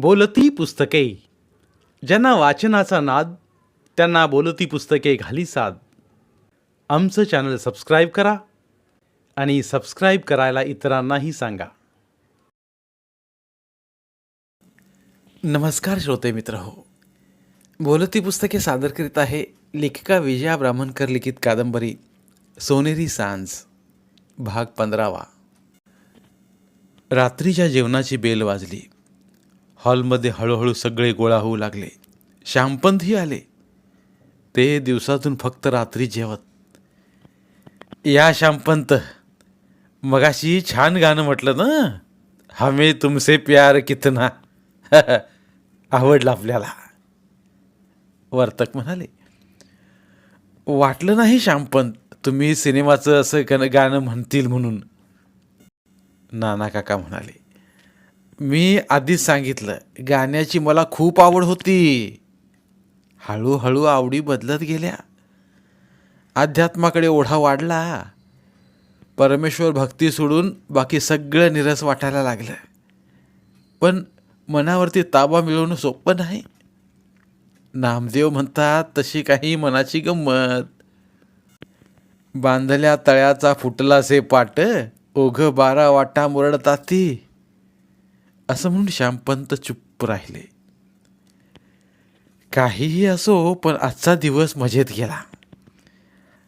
बोलती पुस्तके. ज्यांना वाचनाचा नाद त्यांना बोलती पुस्तके घाली साद. आमचं चॅनल सबस्क्राईब करा आणि सबस्क्राईब करायला इतरांनाही सांगा. नमस्कार श्रोते मित्र हो. बोलती पुस्तके सादर करीत आहे लेखिका विजया ब्राह्मणकर लिखित कादंबरी सोनेरी सांज भाग पंधरावा. रात्रीच्या जेवणाची बेल वाजली. हॉलमध्ये हळूहळू सगळे गोळा होऊ लागले. श्यामपंतही आले. ते दिवसातून फक्त रात्री जेवत. या श्यामपंत मगाशी छान गाणं म्हटलं ना? हमे तुमसे प्यार कितना? आवडलं आपल्याला. वर्तक म्हणाले. वाटलं नाही श्यामपंत तुम्ही सिनेमाचं असं गाणं म्हणतील म्हणून. नाना काका म्हणाले. मी आधीच सांगितलं गाण्याची मला खूप आवड होती. हळूहळू आवडी बदलत गेल्या. अध्यात्माकडे ओढा वाढला. परमेश्वर भक्ती सोडून बाकी सगळं निरस वाटायला लागलं. पण मनावरती ताबा मिळवणं सोपं नाही. नामदेव म्हणतात तशी काही मनाची गंमत. बांधल्या तळ्याचा फुटला से पाट ओघ बारा वाटा मुरडतात. ती असं म्हणून श्यामपंत चुप्प राहिले. काहीही असो पण आजचा दिवस मजेत गेला.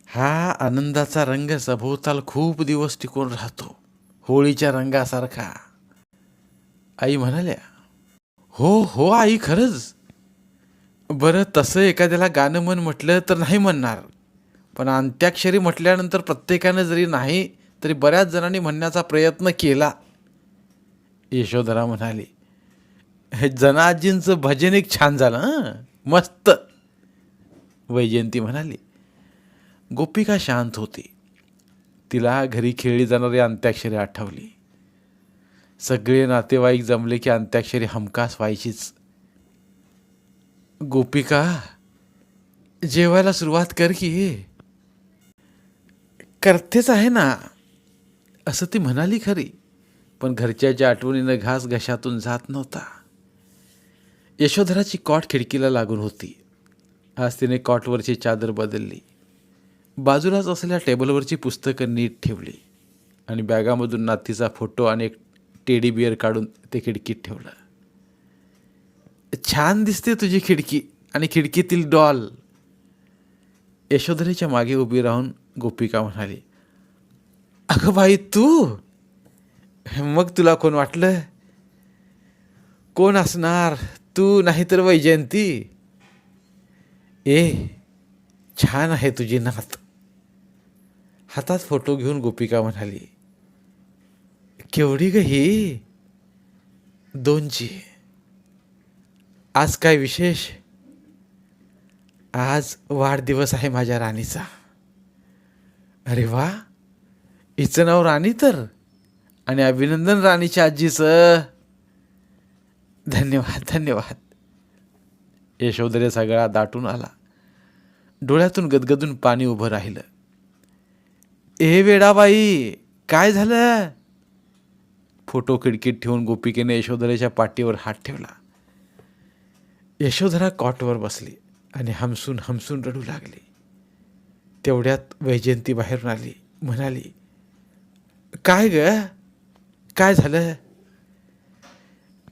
हा आनंदाचा रंग सभोवताल खूप दिवस टिकून राहतो. होळीच्या रंगासारखा. आई म्हणाल्या हो हो आई खरंच. बरं तसं एखाद्याला गाणं म्हण म्हटलं तर नाही म्हणणार. पण अंत्याक्षरी म्हटल्यानंतर प्रत्येकानं जरी नाही तरी बऱ्याच जणांनी म्हणण्याचा प्रयत्न केला. यशोधरा म्हणाली हे जनाजींचं भजन एक छान झालं हं. मस्त. वैजयंती म्हणाली गोपिका शांत होती. तिला घरी खेळली जाणारी अंत्याक्षरी आठवली. सगळे नातेवाईक जमले की अंत्याक्षरी हमखास व्हायचीच. गोपिका जेवायला सुरुवात कर की. करतेच आहे ना. असं ती म्हणाली खरी. पण घरच्याच्या आठवणीनं घास घशातून जात नव्हता. यशोधराची कॉट खिडकीला लागून होती. आज तिने कॉटवरची चादर बदलली. बाजूलाच असलेल्या टेबलवरची पुस्तकं नीट ठेवली आणि बॅगामधून नातीचा फोटो आणि एक टेडी बिअर काढून ते खिडकीत ठेवलं. छान दिसते तुझी खिडकी आणि खिडकीतील डॉल. यशोधरेच्या मागे उभी राहून गोपिका म्हणाली अगं बाई तू मग तुला कोण वाटलं? कोण असणार? तू नाहीतर वैजयंती. ए छान आहे तुझी नात. हातात फोटो घेऊन गोपिका म्हणाली केवढी ग ही? दोनची. आज काय विशेष? आज वाढदिवस आहे माझ्या राणीचा. अरे वा! हिचं नाव राणी तर. आणि अभिनंदन राणीच्या आजीचं. धन्यवाद धन्यवाद. यशोधरे सगळा दाटून आला. डोळ्यातून गदगदून पाणी उभं राहिलं. ए वेडाबाई काय झालं? फोटो खिडकीत ठेवून गोपिकेने यशोधरेच्या पाठीवर हात ठेवला. यशोधरा कॉटवर बसली आणि हमसून हमसून रडू लागली. तेवढ्यात वैजयंती बाहेरून आली म्हणाली काय ग? काय झालं?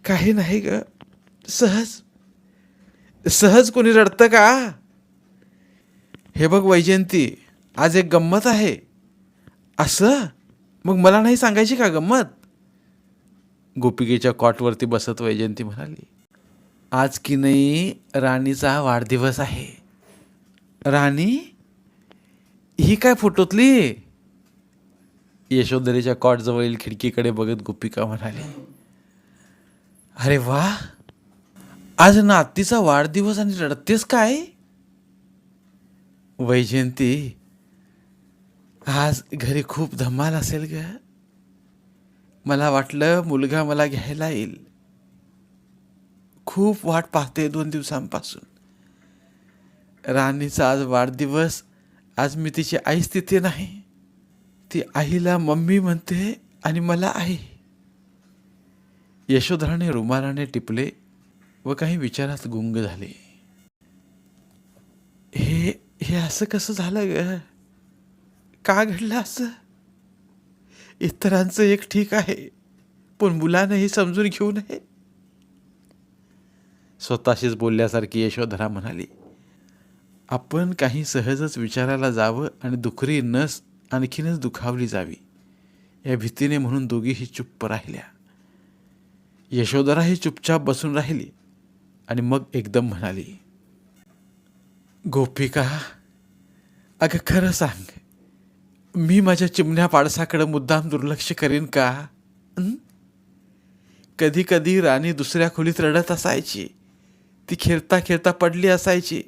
काही नाही ग. सहज. सहज कोणी रडतं का? हे बघ वैजयंती आज एक गंमत आहे. असं? मग मला नाही सांगायची का गंमत? गोपिकेच्या कॉटवरती बसत वैजयंती म्हणाली आज की नाही राणीचा वाढदिवस आहे. राणी? ही काय फोटोतली? यशोधरेच्या कॉटजवळील खिडकीकडे बघत गोपिका म्हणाली अरे वा! आज नातीचा वाढदिवस आणि रडतेस काय? वैजयंती आज घरी खूप धमाल असेल ग. मला वाटलं मुलगा मला घ्यायला येईल. खूप वाट पाहते दोन दिवसांपासून. राणीचा आज वाढदिवस आज मी तिची आईच तिथे नाही. ती आईला मम्मी म्हणते आणि मला आई. यशोधराने रुमालाने टिपले व काही विचारात गुंग झाले. हे हे असं कसं झालं ग? का घडलं असं? इतरांचं एक ठीक आहे पण मुलानं हे समजून घेऊ नये. स्वतःशीच बोलल्यासारखी यशोधरा म्हणाली आपण काही सहजच विचारायला जावं आणि दुखरी नस आणखीनच दुखावली जावी. या भीतीने म्हणून दोघीही चुप्प राहिल्या. यशोधराही चुपचाप बसून राहिली आणि मग एकदम म्हणाली गोपिका अगं खरं सांग मी माझ्या चिमण्या पाडसाकडं मुद्दाम दुर्लक्ष करीन का? कधी कधी राणी दुसऱ्या खोलीत रडत असायची. ती खेळता खेळता पडली असायची.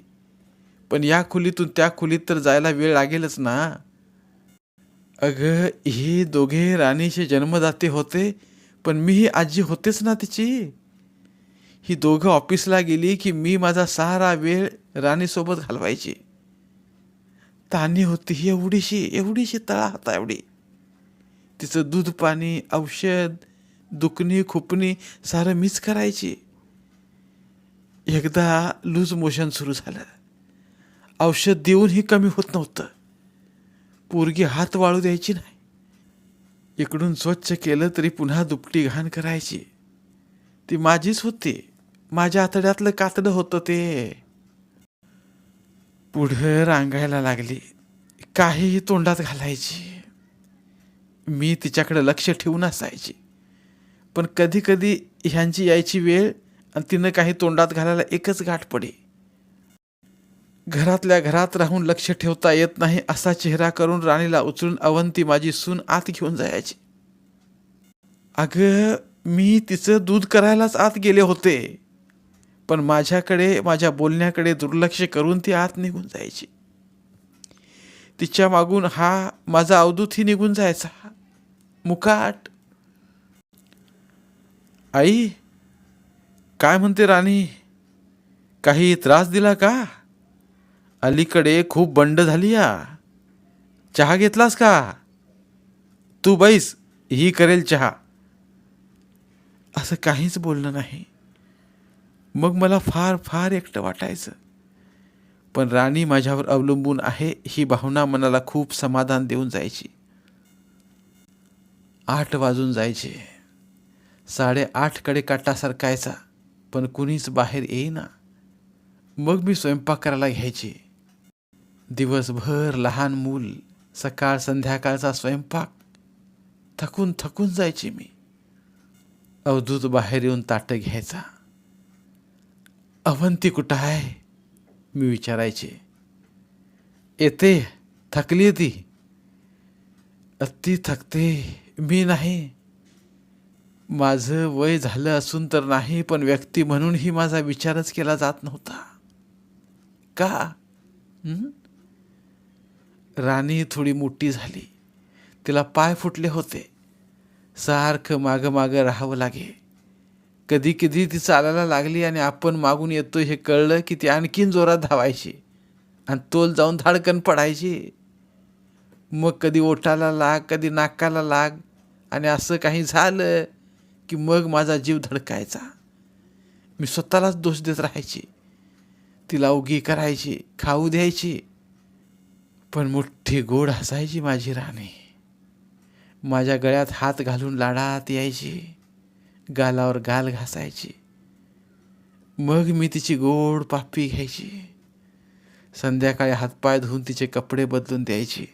पण या खोलीतून त्या खोलीत तर जायला वेळ लागेलच ना? अगं ही दोघे राणीचे जन्मदाते होते पण मी ही आजी होतेच ना तिची. ही दोघं ऑफिसला गेली की मी माझा सारा वेळ राणीसोबत घालवायची. तानी होती ही एवढीशी एवढीशी तळा होता एवढी. तिचं दूध पाणी औषध दुखणी खुपणी सारं मीच करायची. एकदा लूज मोशन सुरू झालं. औषध देऊनही कमी होत नव्हतं. पोरगी हात वाळू द्यायची नाही. इकडून स्वच्छ केलं तरी पुन्हा दुपटी घाण करायची. ती माझीच होती. माझ्या आतड्यातलं कातडं होतं ते. पुढं रांगायला लागली. काहीही तोंडात घालायची. मी तिच्याकडे लक्ष ठेवून असायची. पण कधी कधी ह्यांची यायची वेळ आणि तिनं काही तोंडात घालायला एकच गाठ पडे घरातल्या घरात राहून लक्ष ठेवता येत नाही असा चेहरा करून राणीला उचलून अवंती माझी सून आत घेऊन जायची. अगं मी तिचं दूध करायलाच आत गेले होते. पण माझ्याकडे माझ्या बोलण्याकडे दुर्लक्ष करून ती आत निघून जायची. तिच्या मागून हा माझा अवधूतही निघून जायचा. मुकाट. आई काय म्हणते राणी? काही त्रास दिला का? अलीकडे खूप बंड झाली या. चहा घेतलास का? तू बैस ही करेल चहा. असं काहीच बोलणं नाही. मग मला फार फार एकटं वाटायचं. पण राणी माझ्यावर अवलंबून आहे ही भावना मनाला खूप समाधान देऊन जायची. आठ वाजून जायचे. साडेआठकडे काटा सरकायचा पण कुणीच बाहेर येईना. मग मी स्वयंपाक करायला घ्यायचे. दिवसभर लहान मूल सकाळ संध्याकाळचा स्वयंपाक. थकून थकून जायचे मी. अवधूत बाहेर येऊन ताटं घ्यायचा. अवंती कुठं आहे? मी विचारायचे. येते थकली ती. अति थकते मी नाही. माझं वय झालं असून तर नाही पण व्यक्ती म्हणूनही माझा विचारच केला जात नव्हता. का? राणी थोडी मोठी झाली. तिला पाय फुटले होते. सारखं मागं मागं राहावं लागे. कधी कधी ती चालायला लागली आणि आपण मागून येतो हे कळलं की ती आणखीन जोरात धावायची आणि तोल जाऊन धाडकन पडायची. मग कधी ओठाला लाग कधी नाकाला लाग आणि असं काही झालं की मग माझा जीव धडकायचा. मी स्वतःलाच दोष देत राहायची. तिला उगी करायची खाऊ द्यायची. पण मोठी गोड हसायची माझी राणी. माझ्या गळ्यात हात घालून लाडात यायची गालावर गाल घासायची. मग मी तिची गोड पापी घ्यायची. संध्याकाळी हातपाय धुवून तिचे कपडे बदलून द्यायची.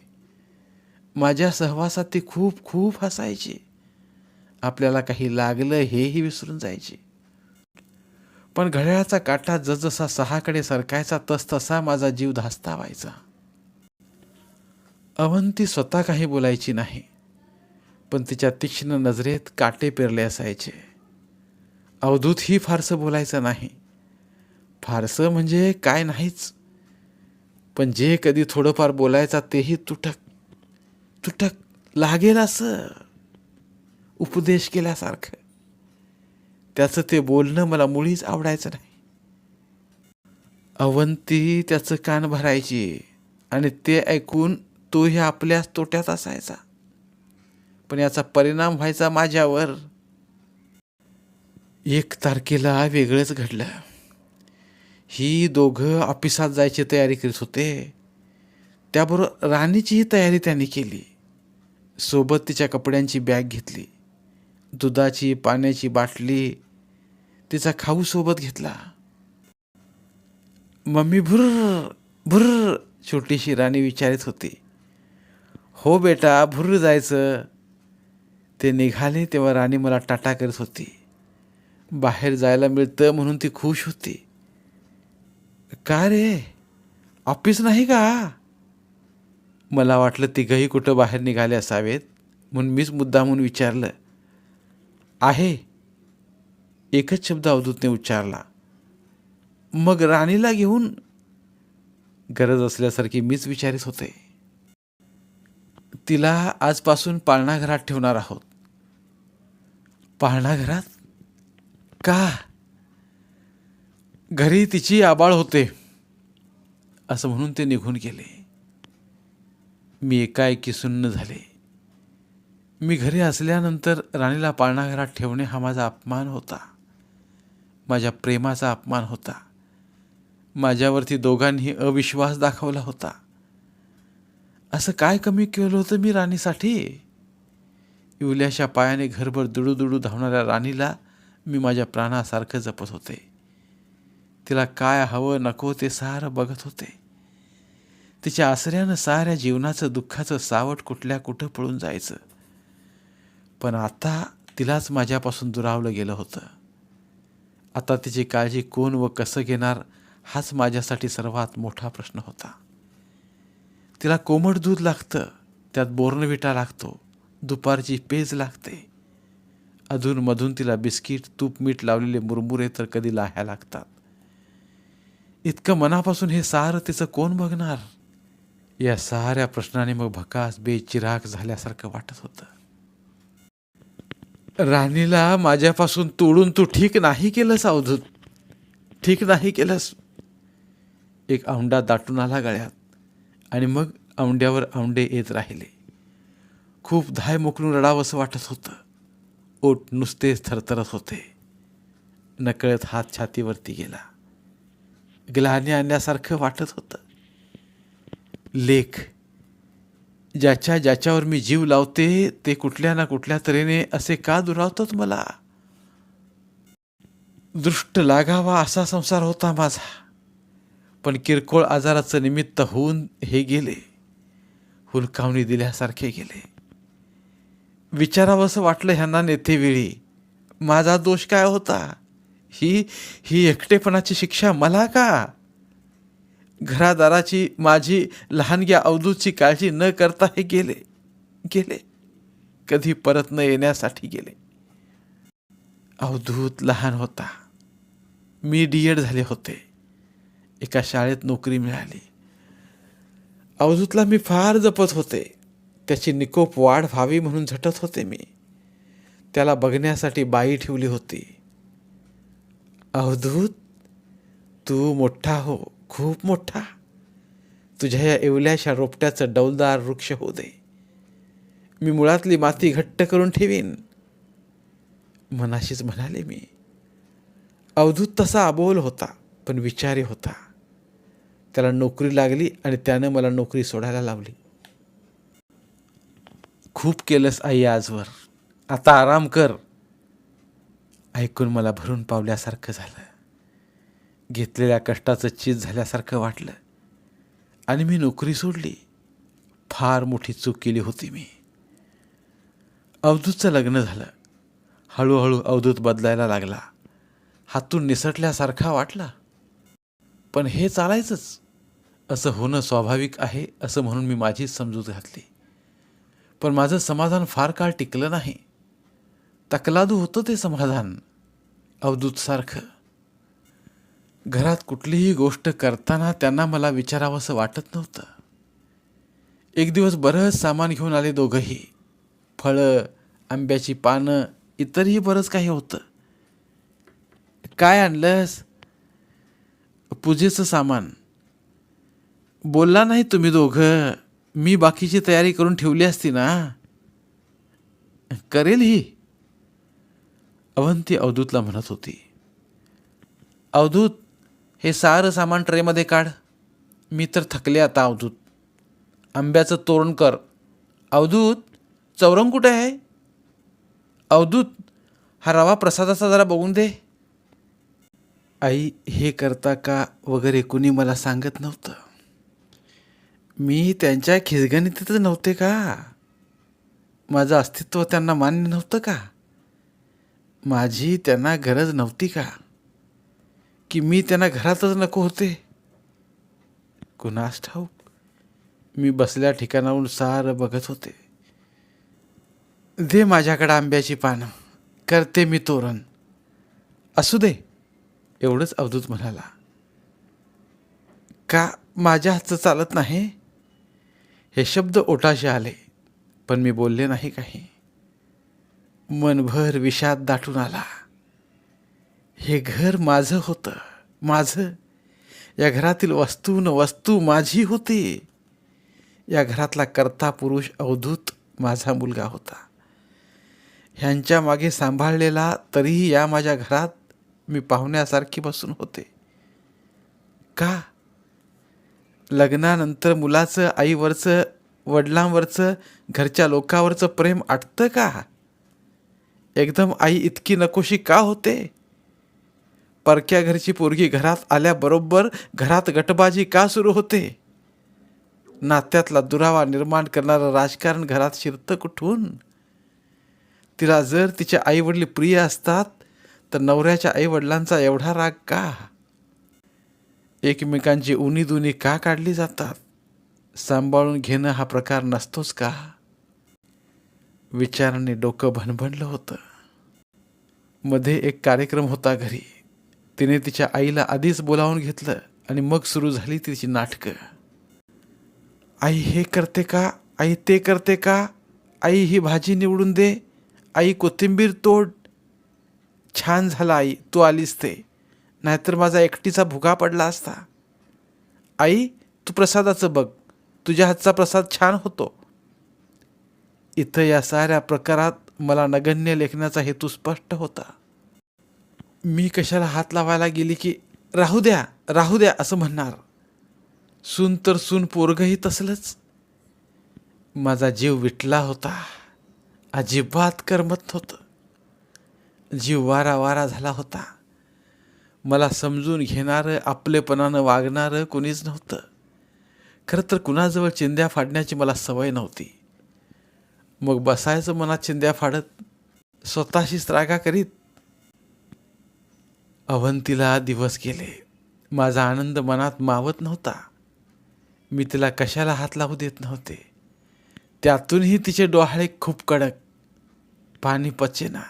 माझ्या सहवासात ती खूप खूप हसायची. आपल्याला काही लागलं हेही विसरून जायची. पण घड्याळाचा काटा जसजसा सहाकडे सरकायचा तसतसा माझा जीव धास्तावायचा. अवंती स्वतः काही बोलायची नाही. पण तिच्या तीक्ष्ण नजरेत काटे पेरले असायचे. अवधूतही फारसं बोलायचं नाही. फारसं म्हणजे काय नाहीच. पण जे कधी थोडंफार बोलायचा तेही तुटक तुटक लागेल असं. उपदेश केल्यासारखं. त्याचं ते बोलणं मला मुळीच आवडायचं नाही. अवंती त्याचं कान भरायची आणि ते ऐकून तोही आपल्याच तोट्यात असायचा. पण याचा परिणाम व्हायचा माझ्यावर. एक तारखेला वेगळंच घडलं. ही दोघं ऑफिसात जायची तयारी करीत होते. त्याबरोबर राणीचीही तयारी त्यांनी केली. सोबत तिच्या कपड्यांची बॅग घेतली. दुधाची पाण्याची बाटली तिचा खाऊ सोबत घेतला. मम्मी भुर्र भुर्र छोटीशी राणी विचारित होती. हो बेटा भुर्र जायचं. ते निघाले तेव्हा राणी मला टाटा करत होती. बाहेर जायला मिळतं म्हणून ती खुश होती. का रे? ऑफिस नाही का? मला वाटलं तिघही कुठं बाहेर निघाले असावेत म्हणून मीच मुद्दा म्हणून विचारलं. आहे. एकच शब्द अवधूतने उच्चारला. मग राणीला घेऊन? गरज असल्यासारखी मीच विचारित होते. तिला आजपासून पाळणाघरात ठेवणार आहोत. पाळणाघरात? का? घरी तिची आबाळ होते असं म्हणून ते निघून गेले. मी एकाएकी सुन्न झाले. मी घरी असल्यानंतर राणीला पाळणाघरात ठेवणे हा माझा अपमान होता. माझ्या प्रेमाचा अपमान होता. माझ्यावरती दोघांनी अविश्वास दाखवला होता. असं काय कमी केलं होतं मी राणीसाठी? इवल्याच्या पायाने घरभर दुडू धावणाऱ्या राणीला मी माझ्या प्राणासारखं जपत होते. तिला काय हवं नको ते सारं बघत होते. तिच्या आसऱ्यानं साऱ्या जीवनाचं दुःखाचं सावट कुठल्या कुठं पळून जायचं. पण आता तिलाच माझ्यापासून दुरावलं गेलं होतं. आता तिची काळजी कोण व कसं घेणार हाच माझ्यासाठी सर्वात मोठा प्रश्न होता. तिला कोमट दूध लागतं. त्यात बोर्नविटा लागतो. दुपारची पेज लागते. अधूनमधून तिला बिस्किट तूप मीठ लावलेले मुरमुरे तर कधी लाह्या लागतात. इतकं मनापासून हे सारं तिचं कोण बघणार? या साऱ्या प्रश्नाने मग भकास बेचिराग झाल्यासारखं वाटत होतं. राणीला माझ्यापासून तोडून तू ठीक नाही केलंस अवधूत. ठीक नाही केलंस. एक औंडा दाटून आला गळ्यात. आणि मग औंड्यावर औंडे येत राहिले. खूप धाय मोकलून रडावंसं वाटत होतं. ओट नुसतेच थरथरत होते. नकळत हात छातीवरती गेला. ग्लानी आणण्यासारखं वाटत होतं. लेख ज्याच्या ज्याच्यावर मी जीव लावते ते कुठल्या ना कुठल्या तऱ्हेने असे का दुरावतात मला? दृष्ट लागावा असा संसार होता माझा. पण किरकोळ आजाराचं निमित्त होऊन हे गेले. हुलकावणी दिल्यासारखे गेले. विचारावंसं वाटलं ह्यांना नेतेवेळी माझा दोष काय होता? ही ही एकटेपणाची शिक्षा मला का? घरादाराची माझी लहानग्या अवधूतची काळजी न करता हे गेले गेले. कधी परत न येण्यासाठी गेले. अवधूत लहान होता. मी डी एड झाले होते. एका शाळेत नोकरी मिळाली. अवधूतला मी फार जपत होते. त्याची निकोप वाढ व्हावी म्हणून झटत होते मी. त्याला बघण्यासाठी बाई ठेवली होती. अवधूत तू मोठा हो खूप मोठा. तुझ्या या एवल्याशा रोपट्याचं डौलदार वृक्ष होऊ दे. मी मुळातली माती घट्ट करून ठेवीन. मनाशीच म्हणाले मी. अवधूत तसा अबोल होता पण विचारी होता. त्याला नोकरी लागली आणि त्यानं मला नोकरी सोडायला लावली. खूप केलंस आई आजवर. आता आराम कर. ऐकून मला भरून पावल्यासारखं झालं. घेतलेल्या कष्टाचं चीज झाल्यासारखं वाटलं. आणि मी नोकरी सोडली. फार मोठी चूक केली होती मी. अवधूतचं लग्न झालं. हळूहळू अवधूत बदलायला लागला. हातून निसटल्यासारखा वाटला. पण हे चालायचंच. असं होणं स्वाभाविक आहे असं म्हणून मी माझीच समजूत घातली. पण माझं समाधान फार काळ टिकलं नाही. तकलादू होतं ते समाधान अवधूतसारखं. घरात कुठलीही गोष्ट करताना त्यांना मला विचारावंसं वाटत नव्हतं. एक दिवस बरंच सामान घेऊन आले दोघंही. फळं आंब्याची पानं इतरही बरंच काही होतं. काय आणलंस? पूजेचं सामान. बोलला नाही तुम्ही दोघं? मी बाकीची तयारी करून ठेवली असती ना. करेल ही. अवंती अवधूतला म्हणत होती. अवधूत हे सारं सामान ट्रेमध्ये काढ. मी तर थकले आता अवधूत. आंब्याचं तोरण कर. अवधूत चौरंग कुठे आहे? अवधूत हा रवा प्रसादाचा जरा बघून दे. आई हे करता का वगैरे कुणी मला सांगत नव्हतं. मी त्यांच्या खिजगणितच नव्हते का? माझं अस्तित्व त्यांना मान्य नव्हतं का? माझी त्यांना गरज नव्हती का? की मी त्यांना घरातच नको होते? कुणास ठाऊक मी बसल्या ठिकाणाहून सारं बघत होते. दे माझ्याकडं आंब्याची पानं करते मी तोरण. असू दे एवढंच अवधूत म्हणाला. का माझ्या हातचं चालत नाही? हे शब्द ओटाशी आले पण मी बोलले नाही काही. मनभर विषाद दाटून आला. हे घर माझं होतं माझं. या घरातील वस्तू न वस्तू माझी होती. या घरातला कर्ता पुरुष अवधूत माझा मुलगा होता. ह्यांच्या मागे सांभाळलेला तरीही या माझ्या घरात मी पाहुण्यासारखी बसून होते. का? लग्नानंतर मुलाचं आईवरचं वडिलांवरचं घरच्या लोकांवरचं प्रेम आटतं का? एकदम आई इतकी नकोशी का होते? परक्या घरची पोरगी घरात आल्याबरोबर घरात गटबाजी का सुरू होते? नात्यातला दुरावा निर्माण करणारं राजकारण घरात शिरतं कुठून? तिला जर तिचे आईवडील प्रिय असतात तर नवऱ्याच्या आईवडिलांचा एवढा राग का? एकमेकांची उनी दुनी का काढली जातात? सांभाळून घेणं हा प्रकार नसतोच का? विचाराने डोकं भणभणलं होतं. मध्ये एक कार्यक्रम होता घरी. तिने तिच्या आईला आधीच बोलावून घेतलं आणि मग सुरू झाली तिची नाटकं. आई हे करते का? आई ते करते का? आई ही भाजी निवडून दे. आई कोथिंबीर तोड. छान झाला आई तू आलीस ते. नाहीतर माझा एकटीचा भुगा पडला असता. आई तू प्रसादाचं बघ. तुझ्या हातचा प्रसाद छान होतो. इथं या साऱ्या प्रकारात मला नगण्य लेखनाचा हेतू स्पष्ट होता. मी कशाला हात लावायला गेली की राहू द्या राहू द्या असं म्हणणार. सून तर सून पोरगही तसलंच. माझा जीव विटला होता. अजिबात करमत होतं जीव वारा वारा झाला होता. मला समजून घेणारं आपलेपणानं वागणारं कोणीच नव्हतं. खरं तर कुणाजवळ चिंध्या फाडण्याची मला सवय नव्हती. मग बसायचं मनात चिंध्या फाडत स्वतःशीच रागा करीत. अवंतीला दिवस गेले. माझा आनंद मनात मावत नव्हता. मी तिला कशाला हात लावू देत नव्हते. त्यातूनही तिचे डोहाळे खूप कडक. पाणी पचेना.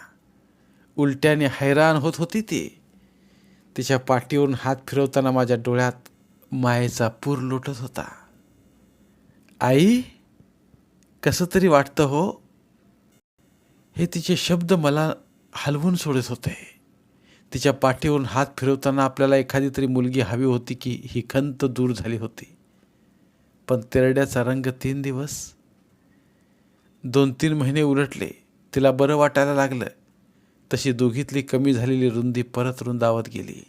उलट्याने हैराण होत होती ती. तिच्या पाठीवरून हात फिरवताना माझ्या डोळ्यात मायेचा पूर लोटत होता. आई कसं तरी वाटतं हो? हे तिचे शब्द मला हलवून सोडत होते. तिच्या पाठीवरून हात फिरवताना आपल्याला एखादी तरी मुलगी हवी होती की ही खंत दूर झाली होती. पण तेरड्याचा रंग तीन दिवस दोन तीन महिने उलटले. तिला बरं वाटायला लागलं. तशी दोघीतली कमी झालेली रुंदी परत रुंदावत गेली.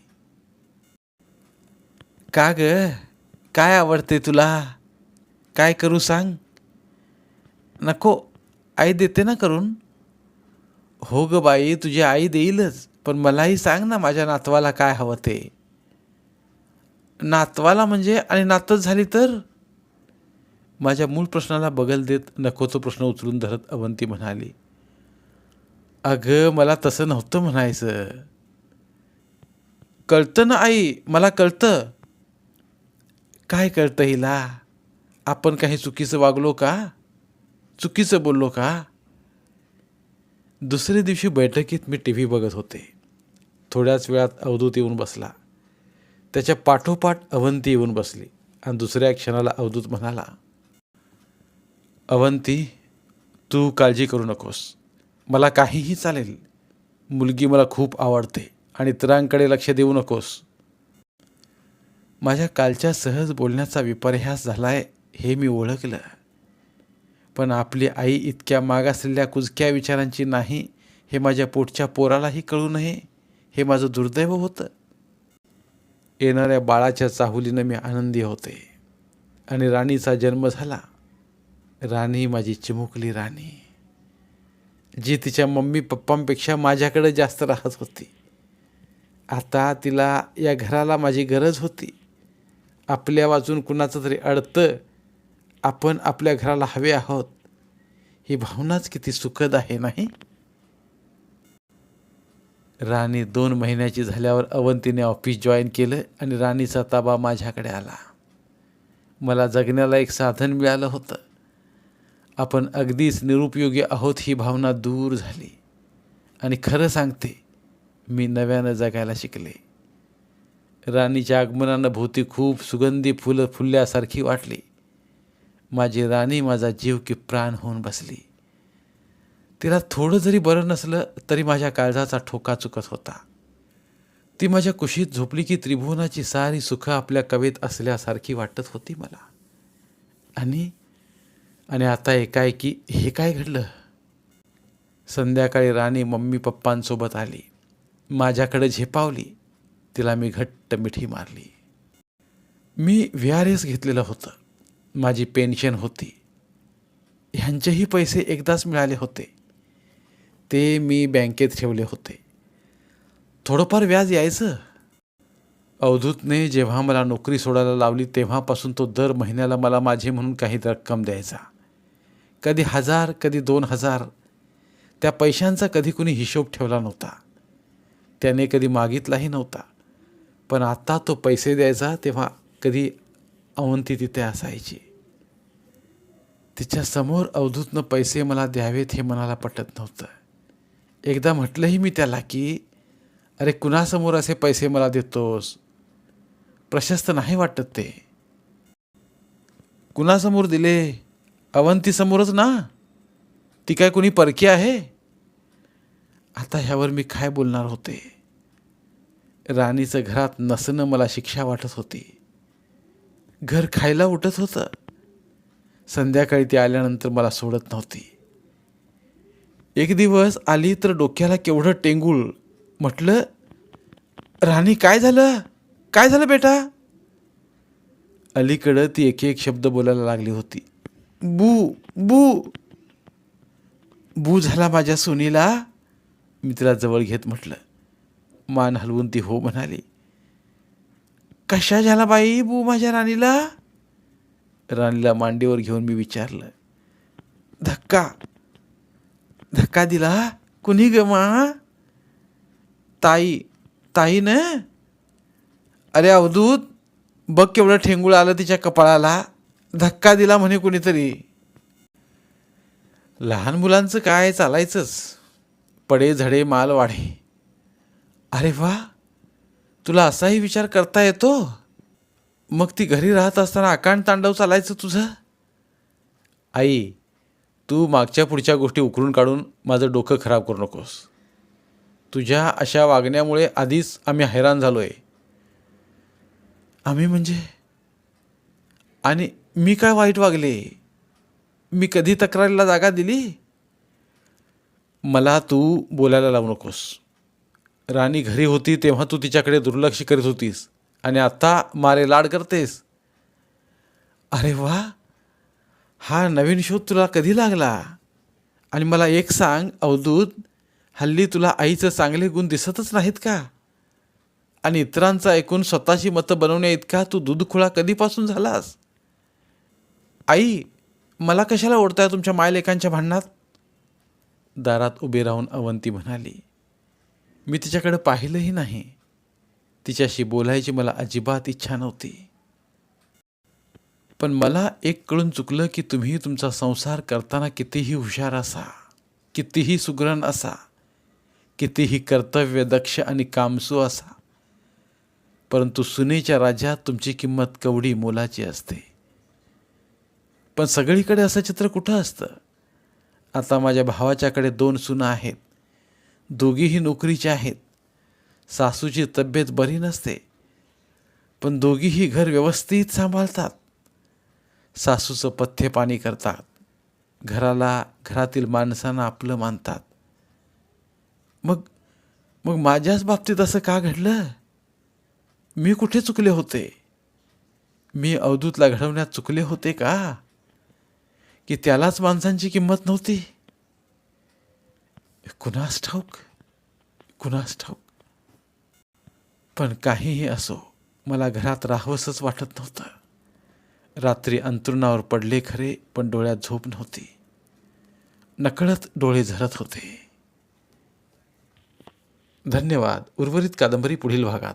का ग? काय आवडते तुला? काय करू सांग? नको आई देते ना करून. हो ग बाई तुझी आई देईलच पण मलाही सांग ना माझ्या नातवाला काय हवं ते. नातवाला म्हणजे? आणि नातच झाली तर? माझ्या मूळ प्रश्नाला बगल देत नको तो प्रश्न उचलून धरत अवंती म्हणाली. अगं मला तसं नव्हतं म्हणायचं. कळतं ना आई मला कळतं. काय कळतं हिला? आपण काही चुकीचं वागलो का? चुकीचं बोललो का? दुसऱ्या दिवशी बैठकीत मी टी व्ही बघत होते. थोड्याच वेळात अवधूत येऊन बसला. त्याच्या पाठोपाठ अवंती येऊन बसली आणि दुसऱ्या क्षणाला अवधूत म्हणाला अवंती तू काळजी करू नकोस. मला काहीही चालेल. मुलगी मला खूप आवडते आणि इतरांकडे लक्ष देऊ नकोस. माझ्या कालच्या सहज बोलण्याचा विपर्यास झालाय हे मी ओळखलं. पण आपली आई इतक्या मागासलेल्या कुजक्या विचारांची नाही हे माझ्या पोटच्या पोरालाही कळू नये हे माझं दुर्दैव होतं. येणाऱ्या बाळाच्या चाहुलीनं मी आनंदी होते आणि राणीचा जन्म झाला. राणी माझी चिमुकली राणी. जी तिच्या मम्मी पप्पांपेक्षा माझ्याकडे जास्त राहत होती. आता तिला या घराला माझी गरज होती. आपल्या वाचून कुणाचं तरी अडतं आपण आपल्या घराला हवे आहोत. ही भावनाच किती सुखद आहे नाही? राणी दोन महिन्याची झाल्यावर अवंतीने ऑफिस जॉईन केलं आणि राणीचा ताबा माझ्याकडे आला. मला जगण्याला एक साधन मिळालं होतं. आपण अगदीच निरुपयोगी आहोत ही भावना दूर झाली. आणि खरं सांगते मी नव्यानं जगायला शिकले. राणीच्या आगमनानं भोवती खूप सुगंधी फुलं फुलल्यासारखी वाटली. माझी राणी माझा जीव की प्राण होऊन बसली. तिला थोडं जरी बरं नसलं तरी माझ्या काळजाचा ठोका चुकत होता. ती माझ्या कुशीत झोपली की त्रिभुवनाची सारी सुखं आपल्या कवेत असल्यासारखी वाटत होती मला. आणि आणि आता एकाएकी हे काय घडलं? संध्याकाळी राणी मम्मी पप्पांसोबत आली. माझ्याकडे झेपावली. तिला मी घट्ट मिठी मारली. मी व्ही आर एस घेतलेलं होतं. माझी पेन्शन होती. ह्यांचेही पैसे एकदाच मिळाले होते. ते मी बँकेत ठेवले होते. थोडंफार व्याज यायचं. अवधूतने जेव्हा मला नोकरी सोडायला लावली तेव्हापासून तो दर महिन्याला मला माझे म्हणून काही रक्कम द्यायचा. कधी हजार कधी दोन हजार. त्या पैशांचा कधी कुणी हिशोब ठेवला नव्हता. त्याने कधी मागितलाही नव्हता. पण आता तो पैसे द्यायचा तेव्हा कधी अवंती तिथे असायची. तिच्यासमोर अवधूतनं पैसे मला द्यावेत हे मनाला पटत नव्हतं. एकदा म्हटलंही मी त्याला की अरे कुणासमोर असे पैसे मला देतोस? प्रशस्त नाही वाटत ते. कुणासमोर दिले? अवंतीसमोरच ना. ती काय कुणी परकी आहे? आता ह्यावर मी काय बोलणार होते? राणीचं घरात नसणं मला शिक्षा वाटत होती. घर खायला उठत होतं. संध्याकाळी ती आल्यानंतर मला सोडत नव्हती. एक दिवस आली तर डोक्याला केवढं टेंगूळ. म्हटलं राणी काय झालं? काय झालं बेटा? अलीकडं ती एक एक शब्द बोलायला लागली होती. बू बू. बू झाला माझ्या सोनीला. मी तिला जवळ घेत म्हटलं. मान हलवून ती हो म्हणाली. कशा झाला बाई बू माझ्या राणीला? राणीला मांडीवर घेऊन मी विचारलं. धक्का. धक्का दिला. कुणी ग मा? ताई ताई न अरे अवधूत बघ केवढं ठेंगूळ आलं तिच्या कपाळाला. धक्का दिला म्हणे कुणीतरी. लहान मुलांचं काय चालायचंच? पडे झडे माल वाढे. अरे वा तुला असाही विचार करता येतो? मग ती घरी राहत असताना आकांड तांडव चालायचं तुझं? आई तू मागच्या पुढच्या गोष्टी उकरून काढून माझं डोकं खराब करू नकोस. तुझ्या अशा वागण्यामुळे आधीच आम्ही हैराण झालो आहे आम्ही म्हणजे? आणि मी काय वाईट वागले? मी कधी तक्रारीला जागा दिली? मला तू बोलायला लावू नकोस. राणी घरी होती तेव्हा तू तिच्याकडे दुर्लक्ष करीत होतीस आणि आत्ता मारे लाड करतेस. अरे वा हा नवीन शोध तुला कधी लागला? आणि मला एक सांग अवधूत हल्ली तुला आईचं चांगले गुण दिसतच नाहीत का? आणि इतरांचं ऐकून स्वतःची मतं बनवण्या इतका तू दूधखुळा कधीपासून झालास? आई मला कशाला ओढताय तुमच्या मायलेकांच्या भांडणात? दारात उभे राहून अवंती म्हणाली मी तिच्याकडे पाहिलंही नाही. तिच्याशी बोलायची मला अजिबात इच्छा नव्हती. पण मला एक कळून चुकलं की तुम्ही तुमचा संसार करताना कितीही हुशार असा कितीही सुग्रण असा कितीही कर्तव्य दक्ष आणि कामसू असा परंतु सुनेच्या राज्यात तुमची किंमत कवडी मोलाची असते. पण सगळीकडे असं चित्र कुठं असतं? आता माझ्या भावाच्याकडे दोन सुना आहेत. दोघीही नोकरीच्या आहेत. सासूची तब्येत बरी नसते. पण दोघीही घर व्यवस्थित सांभाळतात. सासूचं पथ्य पाणी करतात. घराला घरातील माणसांना आपलं मानतात. मग मग माझ्याच बाबतीत असं का घडलं? मी कुठे चुकले होते? मी अवधूतला घडवण्यात चुकले होते का? की त्यालाच माणसांची किंमत नव्हती. कुणास ठाऊक? कुणास ठाऊक? पण काहीही असो मला घरात राहावंसंच वाटत नव्हतं. रात्री अंतरुणावर पडले खरे पण डोळ्यात झोप नव्हती. नकळत डोळे झरत होते. धन्यवाद. उर्वरित कादंबरी पुढील भागात.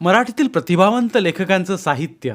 मराठीतील प्रतिभावंत लेखकांचं साहित्य.